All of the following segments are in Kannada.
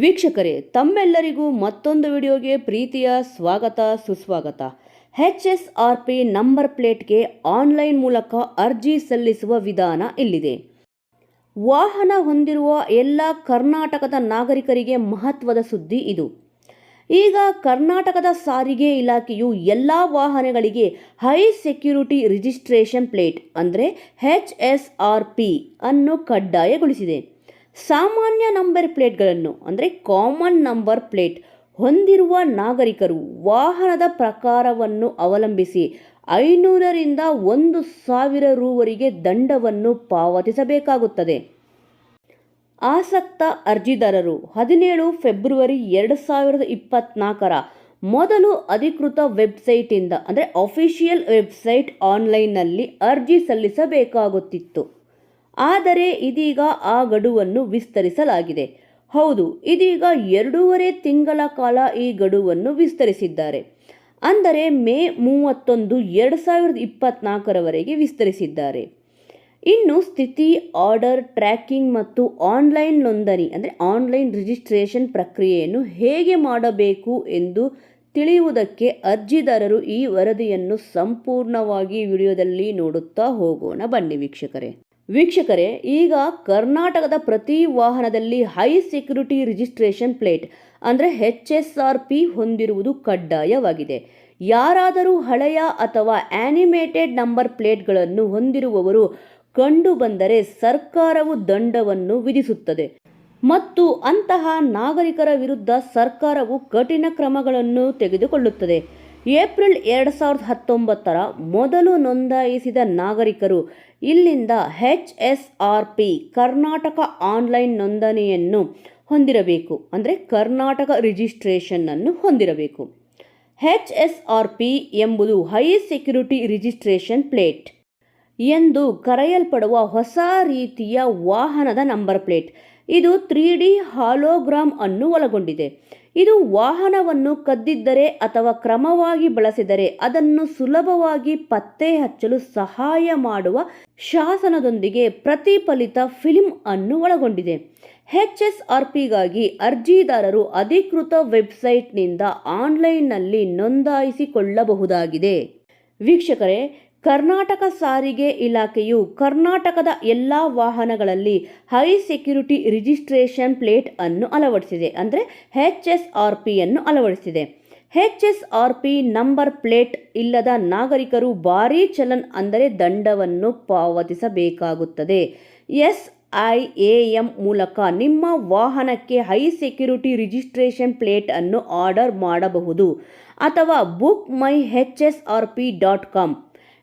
ವೀಕ್ಷಕರೇ, ತಮ್ಮೆಲ್ಲರಿಗೂ ಮತ್ತೊಂದು ವಿಡಿಯೋಗೆ ಪ್ರೀತಿಯ ಸ್ವಾಗತ, ಸುಸ್ವಾಗತ. H S R P number ಪ್ಲೇಟ್ಗೆ ಆನ್ಲೈನ್ ಮೂಲಕ ಅರ್ಜಿ ಸಲ್ಲಿಸುವ ವಿಧಾನ ಇಲ್ಲಿದೆ. ವಾಹನ ಹೊಂದಿರುವ ಎಲ್ಲ ಕರ್ನಾಟಕದ ನಾಗರಿಕರಿಗೆ ಮಹತ್ವದ ಸುದ್ದಿ ಇದು. ಈಗ ಕರ್ನಾಟಕದ ಸಾರಿಗೆ ಇಲಾಖೆಯು ಎಲ್ಲ ವಾಹನಗಳಿಗೆ ಹೈ ಸೆಕ್ಯೂರಿಟಿ ರಿಜಿಸ್ಟ್ರೇಷನ್ ಪ್ಲೇಟ್, ಅಂದರೆ ಎಚ್ ಎಸ್ ಆರ್ ಪಿ ಅನ್ನು ಕಡ್ಡಾಯಗೊಳಿಸಿದೆ. ಸಾಮಾನ್ಯ ನಂಬರ್ ಪ್ಲೇಟ್ಗಳನ್ನು, ಅಂದರೆ ಕಾಮನ್ ನಂಬರ್ ಪ್ಲೇಟ್, ಹೊಂದಿರುವ ನಾಗರಿಕರು ವಾಹನದ ಪ್ರಕಾರವನ್ನು ಅವಲಂಬಿಸಿ ಐನೂರರಿಂದ ಒಂದು ಸಾವಿರ ರೂವರೆಗೆ ದಂಡವನ್ನು ಪಾವತಿಸಬೇಕಾಗುತ್ತದೆ. ಆಸಕ್ತ ಅರ್ಜಿದಾರರು, ಹದಿನೇಳು ಫೆಬ್ರವರಿ ಎರಡು ಸಾವಿರದ ಇಪ್ಪತ್ನಾಲ್ಕರ ಮೊದಲು ಅಧಿಕೃತ ವೆಬ್ಸೈಟಿಂದ ಅಂದರೆ ಅಫಿಷಿಯಲ್ ವೆಬ್ಸೈಟ್ ಆನ್ಲೈನ್ನಲ್ಲಿ ಅರ್ಜಿ ಸಲ್ಲಿಸಬೇಕಾಗುತ್ತಿತ್ತು. ಆದರೆ ಇದೀಗ ಆ ಗಡುವನ್ನು ವಿಸ್ತರಿಸಲಾಗಿದೆ. ಹೌದು, ಇದೀಗ ಎರಡೂವರೆ ತಿಂಗಳ ಕಾಲ ಈ ಗಡುವನ್ನು ವಿಸ್ತರಿಸಿದ್ದಾರೆ. ಅಂದರೆ ಮೇ ಮೂವತ್ತೊಂದು ಎರಡು ಸಾವಿರದ ಇಪ್ಪತ್ನಾಲ್ಕರವರೆಗೆ ವಿಸ್ತರಿಸಿದ್ದಾರೆ. ಇನ್ನು ಸ್ಥಿತಿ, ಆರ್ಡರ್, ಟ್ರ್ಯಾಕಿಂಗ್ ಮತ್ತು ಆನ್ಲೈನ್ ನೋಂದಣಿ, ಅಂದರೆ ಆನ್ಲೈನ್ ರಿಜಿಸ್ಟ್ರೇಷನ್ ಪ್ರಕ್ರಿಯೆಯನ್ನು ಹೇಗೆ ಮಾಡಬೇಕು ಎಂದು ತಿಳಿಯುವುದಕ್ಕೆ ಅರ್ಜಿದಾರರು ಈ ವರದಿಯನ್ನು ಸಂಪೂರ್ಣವಾಗಿ ವಿಡಿಯೋದಲ್ಲಿ ನೋಡುತ್ತಾ ಹೋಗೋಣ. ಬನ್ನಿ ವೀಕ್ಷಕರೇ. ವೀಕ್ಷಕರೇ, ಈಗ ಕರ್ನಾಟಕದ ಪ್ರತಿ ವಾಹನದಲ್ಲಿ ಹೈ ಸೆಕ್ಯೂರಿಟಿ ರಿಜಿಸ್ಟ್ರೇಷನ್ ಪ್ಲೇಟ್ ಅಂದರೆ ಎಚ್ ಎಸ್ ಆರ್ ಪಿ ಹೊಂದಿರುವುದು ಕಡ್ಡಾಯವಾಗಿದೆ. ಯಾರಾದರೂ ಹಳೆಯ ಅಥವಾ ಆ್ಯನಿಮೇಟೆಡ್ ನಂಬರ್ ಪ್ಲೇಟ್ಗಳನ್ನು ಹೊಂದಿರುವವರು ಕಂಡುಬಂದರೆ ಸರ್ಕಾರವು ದಂಡವನ್ನು ವಿಧಿಸುತ್ತದೆ. ಮತ್ತು ಅಂತಹ ನಾಗರಿಕರ ವಿರುದ್ಧ ಸರ್ಕಾರವು ಕಠಿಣ ಕ್ರಮಗಳನ್ನು ತೆಗೆದುಕೊಳ್ಳುತ್ತದೆ. ಏಪ್ರಿಲ್ ಎರಡು ಸಾವಿರದ ಹತ್ತೊಂಬತ್ತರ ಮೊದಲು ನೋಂದಾಯಿಸಿದ ನಾಗರಿಕರು ಇಲ್ಲಿಂದ H S R P Karnataka online ನೋಂದಣಿಯನ್ನು ಹೊಂದಿರಬೇಕು. ಅಂದರೆ ಕರ್ನಾಟಕ ರಿಜಿಸ್ಟ್ರೇಷನ್ನನ್ನು ಹೊಂದಿರಬೇಕು. ಹೆಚ್ ಎಸ್ ಆರ್ ಪಿ ಎಂಬುದು ಹೈ ಸೆಕ್ಯೂರಿಟಿ ರಿಜಿಸ್ಟ್ರೇಷನ್ ಪ್ಲೇಟ್ ಎಂದು ಕರೆಯಲ್ಪಡುವ ಹೊಸ ರೀತಿಯ ವಾಹನದ ನಂಬರ್ ಪ್ಲೇಟ್. ಇದು ತ್ರೀ ಡಿ ಹಾಲೋಗ್ರಾಮ್ ಅನ್ನು ಒಳಗೊಂಡಿದೆ. ಇದು ವಾಹನವನ್ನು ಕದ್ದಿದ್ದರೆ ಅಥವಾ ಕ್ರಮವಾಗಿ ಬಳಸಿದರೆ ಅದನ್ನು ಸುಲಭವಾಗಿ ಪತ್ತೆ ಹಚ್ಚಲು ಸಹಾಯ ಮಾಡುವ ಶಾಸನದೊಂದಿಗೆ ಪ್ರತಿಫಲಿತ ಫಿಲ್ಮ್ ಅನ್ನು ಒಳಗೊಂಡಿದೆ. ಎಚ್ ಎಸ್ ಆರ್ ಪಿಗಾಗಿ ಅರ್ಜಿದಾರರು ಅಧಿಕೃತ ವೆಬ್ಸೈಟ್ನಿಂದ ಆನ್ಲೈನ್ನಲ್ಲಿ ನೋಂದಾಯಿಸಿಕೊಳ್ಳಬಹುದಾಗಿದೆ. ವೀಕ್ಷಕರೇ ಕರ್ನಾಟಕ ಸಾರಿಗೆ ಇಲಾಖೆಯು ಕರ್ನಾಟಕದ ಎಲ್ಲ ವಾಹನಗಳಲ್ಲಿ ಹೈ ಸೆಕ್ಯೂರಿಟಿ ರಿಜಿಸ್ಟ್ರೇಷನ್ ಪ್ಲೇಟ್ ಅನ್ನು ಅಳವಡಿಸಿದೆ. ಅಂದರೆ ಹೆಚ್ ಎಸ್ ಆರ್ ಪಿಯನ್ನು ಅಳವಡಿಸಿದೆ. H S R P number plate ಇಲ್ಲದ ನಾಗರಿಕರು ಭಾರೀ ಚಲನ್ ಅಂದರೆ ದಂಡವನ್ನು ಪಾವತಿಸಬೇಕಾಗುತ್ತದೆ. ಎಸ್ ಐ ಎ ಎಂ ಮೂಲಕ ನಿಮ್ಮ ವಾಹನಕ್ಕೆ ಹೈ ಸೆಕ್ಯುರಿಟಿ ರಿಜಿಸ್ಟ್ರೇಷನ್ ಪ್ಲೇಟ್ ಅನ್ನು ಆರ್ಡರ್ ಮಾಡಬಹುದು ಅಥವಾ book my H S R P dot com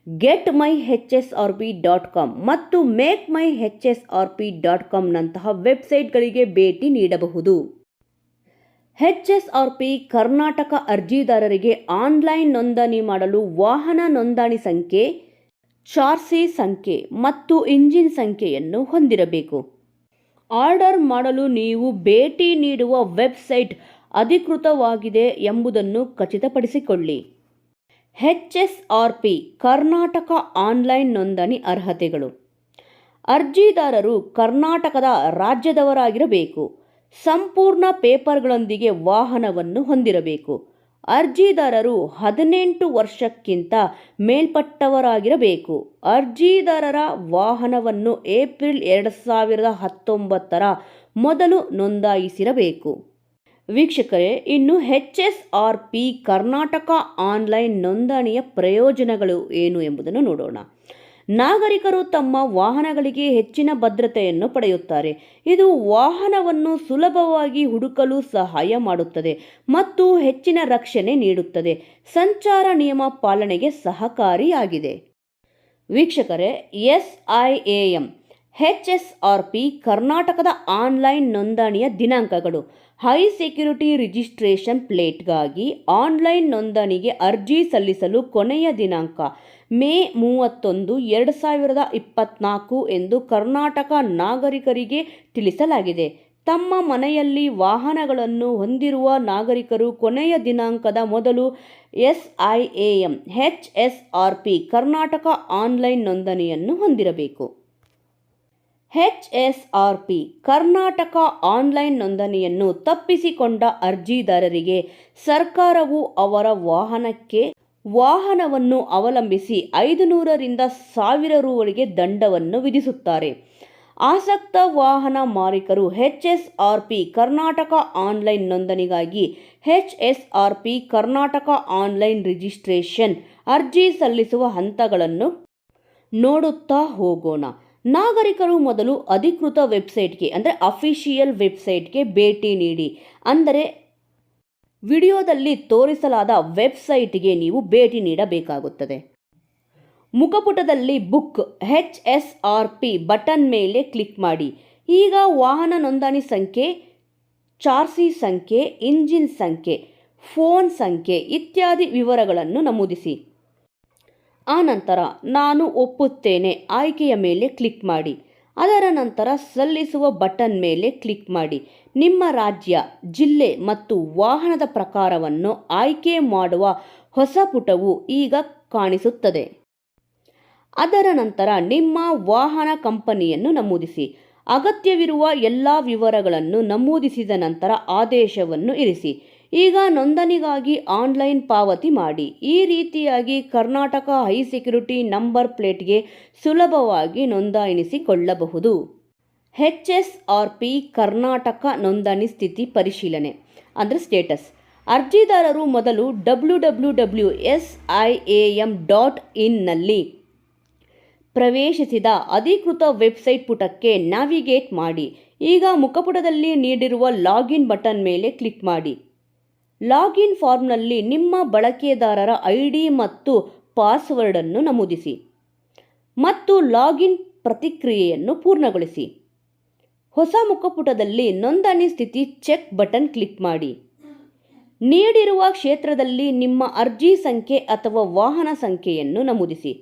get my H S R P dot com ಮತ್ತು make my H S R P dot ಕಾಮ್ನಂತಹ ವೆಬ್ಸೈಟ್ಗಳಿಗೆ ಭೇಟಿ ನೀಡಬಹುದು. H S R P Karnataka ಅರ್ಜಿದಾರರಿಗೆ ಆನ್ಲೈನ್ ನೋಂದಣಿ ಮಾಡಲು ವಾಹನ ನೋಂದಣಿ ಸಂಖ್ಯೆ ಚಾರ್ಸಿ ಸಂಖ್ಯೆ ಮತ್ತು ಇಂಜಿನ್ ಸಂಖ್ಯೆಯನ್ನು ಹೊಂದಿರಬೇಕು. ಆರ್ಡರ್ ಮಾಡಲು ನೀವು ಭೇಟಿ ನೀಡುವ ವೆಬ್ಸೈಟ್ ಅಧಿಕೃತವಾಗಿದೆ ಎಂಬುದನ್ನು ಖಚಿತಪಡಿಸಿಕೊಳ್ಳಿ. ಪಿ, ಕರ್ನಾಟಕ ಆನ್ಲೈನ್ ನೋಂದಣಿ ಅರ್ಹತೆಗಳು. ಅರ್ಜಿದಾರರು ಕರ್ನಾಟಕದ ರಾಜ್ಯದವರಾಗಿರಬೇಕು. ಸಂಪೂರ್ಣ ಪೇಪರ್ಗಳೊಂದಿಗೆ ವಾಹನವನ್ನು ಹೊಂದಿರಬೇಕು. ಅರ್ಜಿದಾರರು ಹದಿನೆಂಟು ವರ್ಷಕ್ಕಿಂತ ಮೇಲ್ಪಟ್ಟವರಾಗಿರಬೇಕು. ಅರ್ಜಿದಾರರ ವಾಹನವನ್ನು ಏಪ್ರಿಲ್ ಎರಡು ಸಾವಿರದ ಹತ್ತೊಂಬತ್ತರ ಮೊದಲು ನೋಂದಾಯಿಸಿರಬೇಕು. ವೀಕ್ಷಕರೇ, ಇನ್ನು H S R P Karnataka online ನೋಂದಣಿಯ ಪ್ರಯೋಜನಗಳು ಏನು ಎಂಬುದನ್ನು ನೋಡೋಣ. ನಾಗರಿಕರು ತಮ್ಮ ವಾಹನಗಳಿಗೆ ಹೆಚ್ಚಿನ ಭದ್ರತೆಯನ್ನು ಪಡೆಯುತ್ತಾರೆ. ಇದು ವಾಹನವನ್ನು ಸುಲಭವಾಗಿ ಹುಡುಕಲು ಸಹಾಯ ಮಾಡುತ್ತದೆ ಮತ್ತು ಹೆಚ್ಚಿನ ರಕ್ಷಣೆ ನೀಡುತ್ತದೆ. ಸಂಚಾರ ನಿಯಮ ಪಾಲನೆಗೆ ಸಹಕಾರಿಯಾಗಿದೆ. ವೀಕ್ಷಕರೇ, S I A M, H S R P ಕರ್ನಾಟಕದ ಆನ್ಲೈನ್ ನೋಂದಣಿಯ ದಿನಾಂಕಗಳು. ಹೈ ಸೆಕ್ಯುರಿಟಿ ರಿಜಿಸ್ಟ್ರೇಷನ್ ಪ್ಲೇಟ್ಗಾಗಿ ಆನ್ಲೈನ್ ನೋಂದಣಿಗೆ ಅರ್ಜಿ ಸಲ್ಲಿಸಲು ಕೊನೆಯ ದಿನಾಂಕ ಮೇ ಮೂವತ್ತೊಂದು, ಎರಡು ಸಾವಿರದ ಇಪ್ಪತ್ನಾಲ್ಕು ಎಂದು ಕರ್ನಾಟಕ ನಾಗರಿಕರಿಗೆ ತಿಳಿಸಲಾಗಿದೆ. ತಮ್ಮ ಮನೆಯಲ್ಲಿ ವಾಹನಗಳನ್ನು ಹೊಂದಿರುವ ನಾಗರಿಕರು ಕೊನೆಯ ದಿನಾಂಕದ ಮೊದಲು S I A M H S R P Karnataka online ನೋಂದಣಿಯನ್ನು ಹೊಂದಿರಬೇಕು. H S R P Karnataka online ನೋಂದಣಿಯನ್ನು ತಪ್ಪಿಸಿಕೊಂಡ ಅರ್ಜಿದಾರರಿಗೆ ಸರ್ಕಾರವು ಅವರ ವಾಹನಕ್ಕೆ ವಾಹನವನ್ನು ಅವಲಂಬಿಸಿ ಐದು ನೂರರಿಂದ ಸಾವಿರ ರೂವರೆಗೆ ದಂಡವನ್ನು ವಿಧಿಸುತ್ತಾರೆ. ಆಸಕ್ತ ವಾಹನ ಮಾಲೀಕರು H S R P Karnataka online ನೋಂದಣಿಗಾಗಿ H S R P Karnataka online registration ಅರ್ಜಿ ಸಲ್ಲಿಸುವ ಹಂತಗಳನ್ನು ನೋಡುತ್ತಾ ಹೋಗೋಣ. ನಾಗರಿಕರು ಮೊದಲು ಅಧಿಕೃತ ವೆಬ್ಸೈಟ್ಗೆ, ಅಂದರೆ ಅಫಿಷಿಯಲ್ ವೆಬ್ಸೈಟ್ಗೆ ಭೇಟಿ ನೀಡಿ. ಅಂದರೆ ವಿಡಿಯೋದಲ್ಲಿ ತೋರಿಸಲಾದ ವೆಬ್ಸೈಟ್ಗೆ ನೀವು ಭೇಟಿ ನೀಡಬೇಕಾಗುತ್ತದೆ. ಮುಖಪುಟದಲ್ಲಿ book H S R P button ಮೇಲೆ ಕ್ಲಿಕ್ ಮಾಡಿ. ಈಗ ವಾಹನ ನೋಂದಣಿ ಸಂಖ್ಯೆ ಚಾರ್ಸಿ ಸಂಖ್ಯೆ, ಇಂಜಿನ್ ಸಂಖ್ಯೆ, ಫೋನ್ ಸಂಖ್ಯೆ ಇತ್ಯಾದಿ ವಿವರಗಳನ್ನು ನಮೂದಿಸಿ. ಆನಂತರ ನಾನು ಒಪ್ಪುತ್ತೇನೆ, ಆಯ್ಕೆಯ ಮೇಲೆ ಕ್ಲಿಕ್ ಮಾಡಿ. ಅದರ ನಂತರ ಸಲ್ಲಿಸುವ ಬಟನ್ ಮೇಲೆ ಕ್ಲಿಕ್ ಮಾಡಿ. ನಿಮ್ಮ ರಾಜ್ಯ, ಜಿಲ್ಲೆ ಮತ್ತು ವಾಹನದ ಪ್ರಕಾರವನ್ನು ಆಯ್ಕೆ ಮಾಡುವ ಹೊಸ ಪುಟವು ಈಗ ಕಾಣಿಸುತ್ತದೆ. ಅದರ ನಂತರ ನಿಮ್ಮ ವಾಹನ ಕಂಪನಿಯನ್ನು ನಮೂದಿಸಿ. ಅಗತ್ಯವಿರುವ ಎಲ್ಲ ವಿವರಗಳನ್ನು ನಮೂದಿಸಿದ ನಂತರ ಆದೇಶವನ್ನು ಇರಿಸಿ. ಈಗ ನೋಂದಣಿಗಾಗಿ ಆನ್ಲೈನ್ ಪಾವತಿ ಮಾಡಿ. ಈ ರೀತಿಯಾಗಿ ಕರ್ನಾಟಕ ಹೈ ಸೆಕ್ಯುರಿಟಿ ನಂಬರ್ ಪ್ಲೇಟ್ಗೆ ಸುಲಭವಾಗಿ ನೋಂದಾಯಿಸಿಕೊಳ್ಳಬಹುದು. H S R P Karnataka ನೋಂದಣಿ ಸ್ಥಿತಿ ಪರಿಶೀಲನೆ ಅಂದರೆ ಸ್ಟೇಟಸ್. ಅರ್ಜಿದಾರರು ಮೊದಲು W W W S I A M dot ಇನ್ನಲ್ಲಿ ಪ್ರವೇಶಿಸಿದ ಅಧಿಕೃತ ವೆಬ್ಸೈಟ್ ಪುಟಕ್ಕೆ ನ್ಯಾವಿಗೇಟ್ ಮಾಡಿ. ಈಗ ಮುಖಪುಟದಲ್ಲಿ ನೀಡಿರುವ ಲಾಗಿನ್ ಬಟನ್ ಮೇಲೆ ಕ್ಲಿಕ್ ಮಾಡಿ. ಲಾಗಿನ್ ಫಾರ್ಮ್ನಲ್ಲಿ ನಿಮ್ಮ ಬಳಕೆದಾರರ ಐ ಡಿ ಮತ್ತು ಪಾಸ್ವರ್ಡನ್ನು ನಮೂದಿಸಿ ಮತ್ತು ಲಾಗಿನ್ ಪ್ರತಿಕ್ರಿಯೆಯನ್ನು ಪೂರ್ಣಗೊಳಿಸಿ. ಹೊಸ ಮುಖಪುಟದಲ್ಲಿ ನೋಂದಣಿ ಸ್ಥಿತಿ ಚೆಕ್ ಬಟನ್ ಕ್ಲಿಕ್ ಮಾಡಿ. ನೀಡಿರುವ ಕ್ಷೇತ್ರದಲ್ಲಿ ನಿಮ್ಮ ಅರ್ಜಿ ಸಂಖ್ಯೆ ಅಥವಾ ವಾಹನ ಸಂಖ್ಯೆಯನ್ನು ನಮೂದಿಸಿ.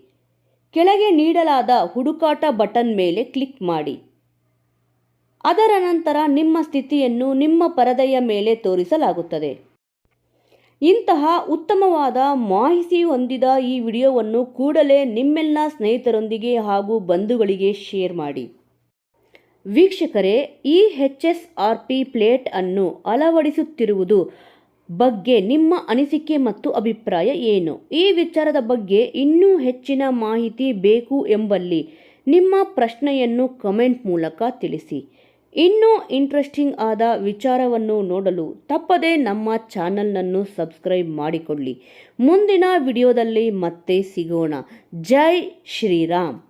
ಕೆಳಗೆ ನೀಡಲಾದ ಹುಡುಕಾಟ ಬಟನ್ ಮೇಲೆ ಕ್ಲಿಕ್ ಮಾಡಿ. ಅದರ ನಂತರ ನಿಮ್ಮ ಸ್ಥಿತಿಯನ್ನು ನಿಮ್ಮ ಪರದೆಯ ಮೇಲೆ ತೋರಿಸಲಾಗುತ್ತದೆ. ಇಂತಹ ಉತ್ತಮವಾದ ಮಾಹಿತಿ ಹೊಂದಿದ ಈ ವಿಡಿಯೋವನ್ನು ಕೂಡಲೇ ನಿಮ್ಮೆಲ್ಲ ಸ್ನೇಹಿತರೊಂದಿಗೆ ಹಾಗೂ ಬಂಧುಗಳಿಗೆ ಶೇರ್ ಮಾಡಿ. ವೀಕ್ಷಕರೇ, ಈ H S R P plate ಅನ್ನು ಅಳವಡಿಸುತ್ತಿರುವುದು ಬಗ್ಗೆ ನಿಮ್ಮ ಅನಿಸಿಕೆ ಮತ್ತು ಅಭಿಪ್ರಾಯ ಏನು? ಈ ವಿಚಾರದ ಬಗ್ಗೆ ಇನ್ನೂ ಹೆಚ್ಚಿನ ಮಾಹಿತಿ ಬೇಕು ಎಂಬಲ್ಲಿ ನಿಮ್ಮ ಪ್ರಶ್ನೆಯನ್ನು ಕಮೆಂಟ್ ಮೂಲಕ ತಿಳಿಸಿ. ಇನ್ನೂ ಇಂಟ್ರೆಸ್ಟಿಂಗ್ ಆದ ವಿಚಾರವನ್ನು ನೋಡಲು ತಪ್ಪದೇ ನಮ್ಮ ಚಾನಲ್ನನ್ನು ಸಬ್ಸ್ಕ್ರೈಬ್ ಮಾಡಿಕೊಳ್ಳಿ. ಮುಂದಿನ ವಿಡಿಯೋದಲ್ಲಿ ಮತ್ತೆ ಸಿಗೋಣ. ಜೈ ಶ್ರೀರಾಮ್.